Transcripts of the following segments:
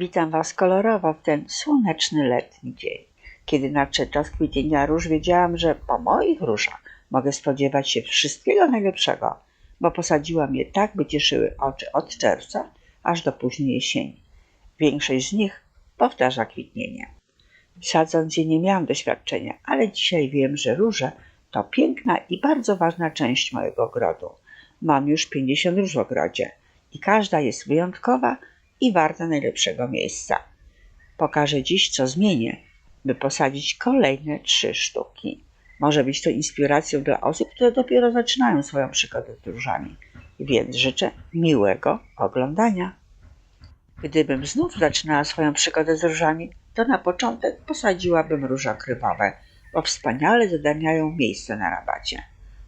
Witam Was kolorowo w ten słoneczny letni dzień. Kiedy nadszedł czas kwitnienia róż, wiedziałam, że po moich różach mogę spodziewać się wszystkiego najlepszego, bo posadziłam je tak, by cieszyły oczy od czerwca aż do późnej jesieni. Większość z nich powtarza kwitnienie. Sadząc je nie miałam doświadczenia, ale dzisiaj wiem, że róże to piękna i bardzo ważna część mojego ogrodu. Mam już 50 róż w ogrodzie i każda jest wyjątkowa i warta najlepszego miejsca. Pokażę dziś, co zmienię, by posadzić kolejne trzy sztuki. Może być to inspiracją dla osób, które dopiero zaczynają swoją przygodę z różami. Więc życzę miłego oglądania. Gdybym znów zaczynała swoją przygodę z różami, to na początek posadziłabym róże okrywowe, bo wspaniale zadaniają miejsce na rabacie.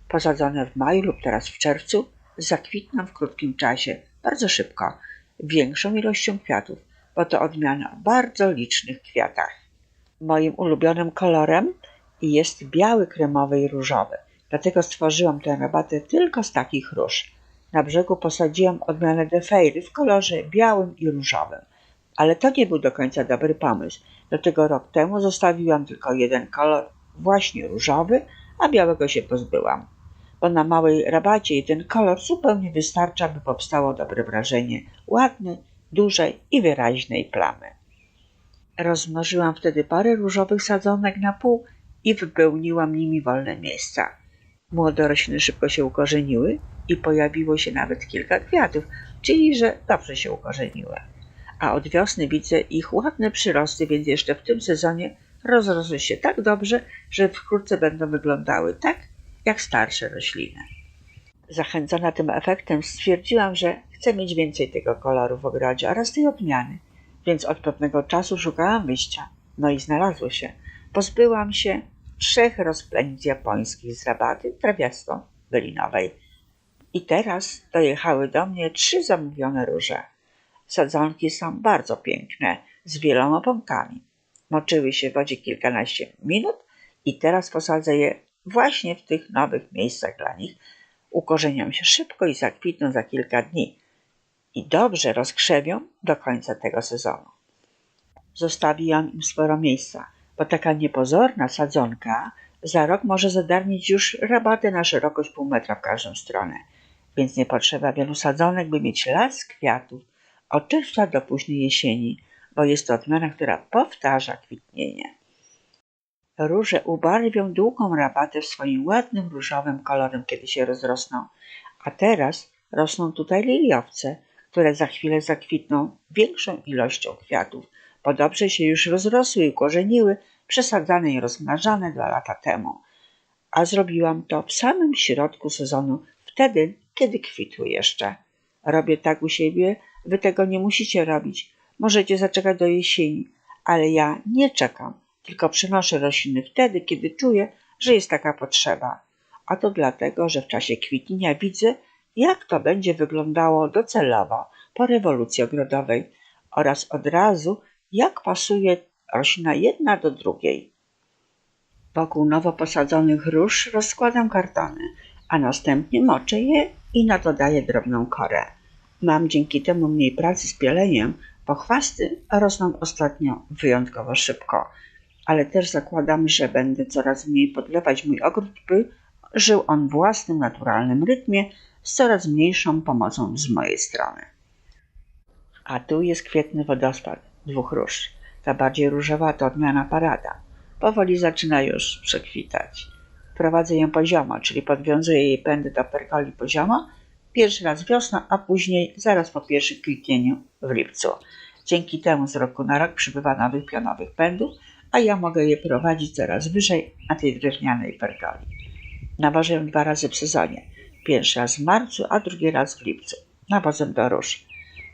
Posadzone w maju lub teraz w czerwcu, zakwitną w krótkim czasie, bardzo szybko, większą ilością kwiatów, bo to odmiana o bardzo licznych kwiatach. Moim ulubionym kolorem jest biały, kremowy i różowy, dlatego stworzyłam tę rabatę tylko z takich róż. Na brzegu posadziłam odmianę defeiry w kolorze białym i różowym. Ale to nie był do końca dobry pomysł, dlatego rok temu zostawiłam tylko jeden kolor, właśnie różowy, a białego się pozbyłam. Bo na małej rabacie jeden kolor zupełnie wystarcza, by powstało dobre wrażenie ładnej, dużej i wyraźnej plamy. Rozmnożyłam wtedy parę różowych sadzonek na pół i wypełniłam nimi wolne miejsca. Młode rośliny szybko się ukorzeniły i pojawiło się nawet kilka kwiatów, czyli że dobrze się ukorzeniły. A od wiosny widzę ich ładne przyrosty, więc jeszcze w tym sezonie rozrosły się tak dobrze, że wkrótce będą wyglądały tak, jak starsze rośliny. Zachęcona tym efektem stwierdziłam, że chcę mieć więcej tego koloru w ogrodzie oraz tej odmiany, więc od pewnego czasu szukałam wyjścia. No i znalazło się. Pozbyłam się trzech rozplenic japońskich z rabaty trawiasto-bylinowej. I teraz dojechały do mnie trzy zamówione róże. Sadzonki są bardzo piękne, z wieloma pąkami. Moczyły się w wodzie kilkanaście minut i teraz posadzę je właśnie w tych nowych miejscach dla nich. Ukorzenią się szybko i zakwitną za kilka dni i dobrze rozkrzewią do końca tego sezonu. Zostawiłam im sporo miejsca, bo taka niepozorna sadzonka za rok może zadarnić już rabatę na szerokość pół metra w każdą stronę, więc nie potrzeba wielu sadzonek, by mieć las kwiatów od czerwca do późnej jesieni, bo jest to odmiana, która powtarza kwitnienie. Róże ubarwią długą rabatę w swoim ładnym różowym kolorem, kiedy się rozrosną, a teraz rosną tutaj liliowce, które za chwilę zakwitną większą ilością kwiatów, bo dobrze się już rozrosły i ukorzeniły, przesadzane i rozmnażane dwa lata temu. A zrobiłam to w samym środku sezonu, wtedy, kiedy kwitły jeszcze. Robię tak u siebie, wy tego nie musicie robić. Możecie zaczekać do jesieni, ale ja nie czekam, tylko przynoszę rośliny wtedy, kiedy czuję, że jest taka potrzeba. A to dlatego, że w czasie kwitnienia widzę, jak to będzie wyglądało docelowo po rewolucji ogrodowej oraz od razu, jak pasuje roślina jedna do drugiej. Wokół nowo posadzonych róż rozkładam kartony, a następnie moczę je i na to daję drobną korę. Mam dzięki temu mniej pracy z pieleniem, bo chwasty rosną ostatnio wyjątkowo szybko, ale też zakładam, że będę coraz mniej podlewać mój ogród, by żył on w własnym, naturalnym rytmie z coraz mniejszą pomocą z mojej strony. A tu jest kwietny wodospad dwóch róż. Ta bardziej różowa to odmiana parada. Powoli zaczyna już przekwitać. Prowadzę ją poziomo, czyli podwiązuję jej pędy do pergoli poziomo, pierwszy raz wiosna, a później zaraz po pierwszym kwitnieniu w lipcu. Dzięki temu z roku na rok przybywa nowych pionowych pędów, a ja mogę je prowadzić coraz wyżej na tej drewnianej pergoli. Nawożę dwa razy w sezonie. Pierwszy raz w marcu, a drugi raz w lipcu. Nawozem do róż.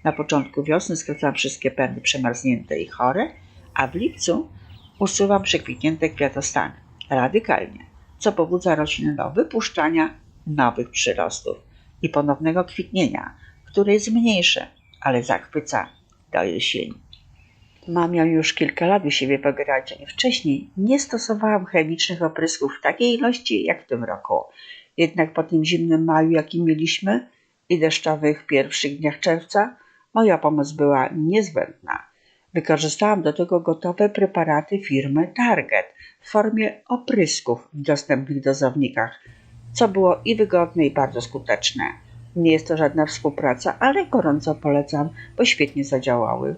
Na początku wiosny skracam wszystkie pędy przemarznięte i chore, a w lipcu usuwam przekwitnięte kwiatostany. Radykalnie, co pobudza rośliny do wypuszczania nowych przyrostów i ponownego kwitnienia, które jest mniejsze, ale zachwyca do jesieni. Mam ją już kilka lat u siebie w ogrodzie. Wcześniej nie stosowałam chemicznych oprysków w takiej ilości jak w tym roku. Jednak po tym zimnym maju, jaki mieliśmy i deszczowych pierwszych dniach czerwca, moja pomoc była niezbędna. Wykorzystałam do tego gotowe preparaty firmy Target w formie oprysków w dostępnych dozownikach, co było i wygodne, i bardzo skuteczne. Nie jest to żadna współpraca, ale gorąco polecam, bo świetnie zadziałały.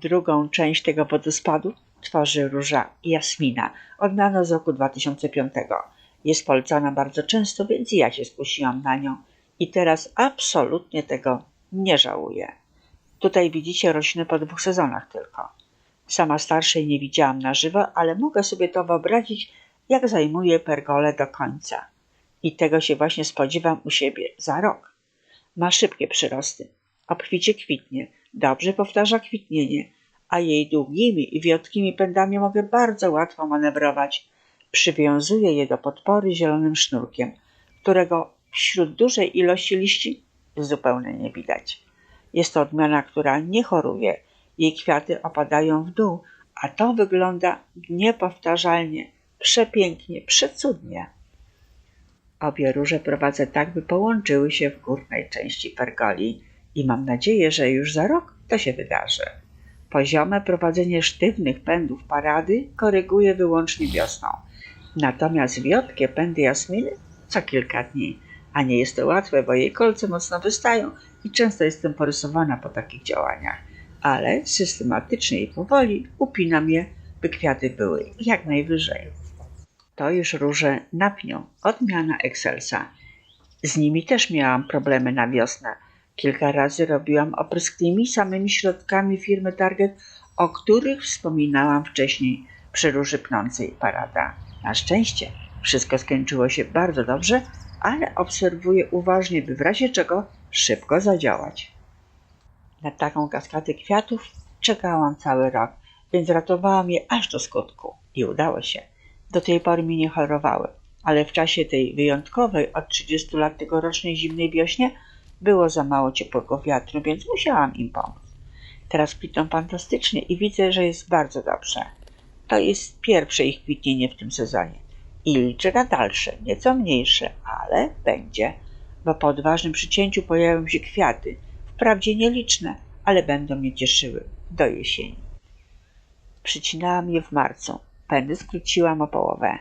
Drugą część tego wodospadu tworzy róża Jasmina, odmiana z roku 2005. Jest polecana bardzo często, więc ja się skusiłam na nią i teraz absolutnie tego nie żałuję. Tutaj widzicie rośliny po dwóch sezonach tylko. Sama starszej nie widziałam na żywo, ale mogę sobie to wyobrazić, jak zajmuje pergolę do końca. I tego się właśnie spodziewam u siebie za rok. Ma szybkie przyrosty, obficie kwitnie, dobrze powtarza kwitnienie, a jej długimi i wiotkimi pędami mogę bardzo łatwo manewrować. Przywiązuję je do podpory zielonym sznurkiem, którego wśród dużej ilości liści zupełnie nie widać. Jest to odmiana, która nie choruje. Jej kwiaty opadają w dół, a to wygląda niepowtarzalnie, przepięknie, przecudnie. Obie róże prowadzę tak, by połączyły się w górnej części pergoli i mam nadzieję, że już za rok to się wydarzy. Poziome prowadzenie sztywnych pędów parady koryguję wyłącznie wiosną. Natomiast wiotkie pędy jasminy co kilka dni. A nie jest to łatwe, bo jej kolce mocno wystają i często jestem porysowana po takich działaniach. Ale systematycznie i powoli upinam je, by kwiaty były jak najwyżej. To już róże na pniu, odmiana Excelsa. Z nimi też miałam problemy na wiosnę. Kilka razy robiłam oprysk tymi samymi środkami firmy Target, o których wspominałam wcześniej przy róży pnącej parada. Na szczęście wszystko skończyło się bardzo dobrze, ale obserwuję uważnie, by w razie czego szybko zadziałać. Na taką kaskadę kwiatów czekałam cały rok, więc ratowałam je aż do skutku i udało się. Do tej pory mi nie chorowały, ale w czasie tej wyjątkowej od 30 lat tegorocznej zimnej wiośnie było za mało ciepłego wiatru, więc musiałam im pomóc. Teraz kwitną fantastycznie i widzę, że jest bardzo dobrze. To jest pierwsze ich kwitnienie w tym sezonie. I liczę na dalsze, nieco mniejsze, ale będzie, bo po odważnym przycięciu pojawią się kwiaty, wprawdzie nieliczne, ale będą mnie cieszyły do jesieni. Przycinałam je w marcu, pędy skróciłam o połowę,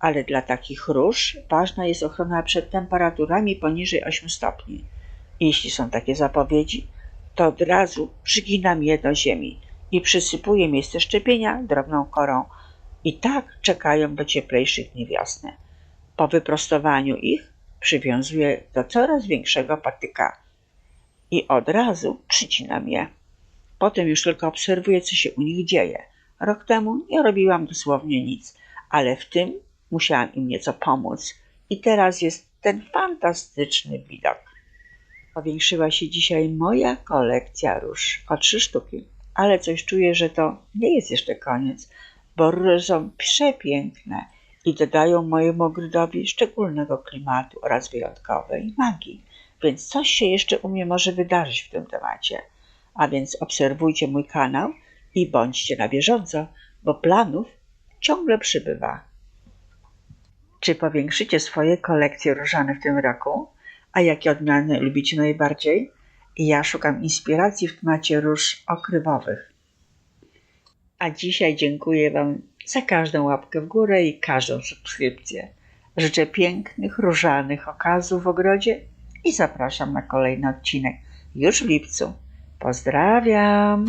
ale dla takich róż ważna jest ochrona przed temperaturami poniżej 8 stopni. Jeśli są takie zapowiedzi, to od razu przyginam je do ziemi i przysypuję miejsce szczepienia drobną korą. I tak czekają do cieplejszych dni wiosny. Po wyprostowaniu ich przywiązuję do coraz większego patyka i od razu przycinam je. Potem już tylko obserwuję, co się u nich dzieje. Rok temu nie robiłam dosłownie nic, ale w tym musiałam im nieco pomóc. I teraz jest ten fantastyczny widok. Powiększyła się dzisiaj moja kolekcja róż o trzy sztuki, ale coś czuję, że to nie jest jeszcze koniec, bo róże są przepiękne i dodają mojemu ogrodowi szczególnego klimatu oraz wyjątkowej magii. Więc coś się jeszcze u mnie może wydarzyć w tym temacie. A więc obserwujcie mój kanał i bądźcie na bieżąco, bo planów ciągle przybywa. Czy powiększycie swoje kolekcje różane w tym roku? A jakie odmiany lubicie najbardziej? Ja szukam inspiracji w temacie róż okrywowych. A dzisiaj dziękuję Wam za każdą łapkę w górę i każdą subskrypcję. Życzę pięknych, różanych okazów w ogrodzie i zapraszam na kolejny odcinek już w lipcu. Pozdrawiam!